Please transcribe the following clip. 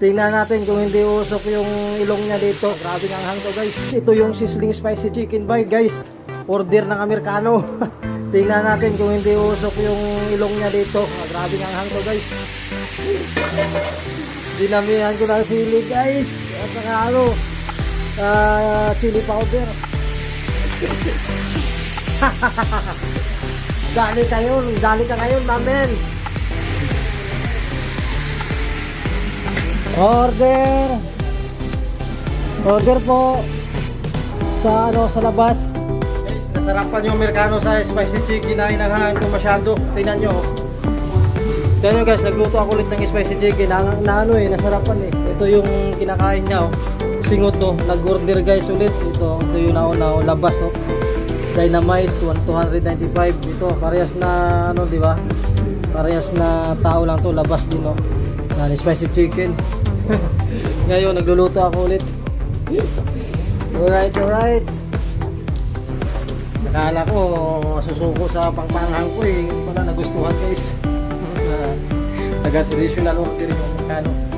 Tingnan natin kung hindi usok yung ilong niya dito. Grabe ang hang to guys. Ito yung sizzling spicy chicken bite guys. Order ng Amerikano. Tingnan natin kung hindi usok yung ilong niya dito. Grabe ang hang to guys. Dinamihan ko ng sili guys. At saka ano, ah, chili powder. dali kayo, dali ka ngayon, mamen. Order! Order po sa ano sa labas. Guys, nasarapan yung Amerikano sa spicy chicken na inahangan ko masyado. Tingnan nyo. Tingnan nyo guys, nagluto ako ulit ng spicy chicken na, na ano eh, nasarapan eh. Ito yung kinakain niya oh. Singot to. Nag-order guys ulit. Ito, ito yung nauna oh, labas oh. Dynamite 295 ito parehas na ano di ba parehas na tao lang to labas din no na spicy chicken. Ngayon nagluluto ako ulit. Alright alright. Nakala ko susuko sa pangpanghang ko eh. Wala nagustuhan guys. Taga traditional order yung kano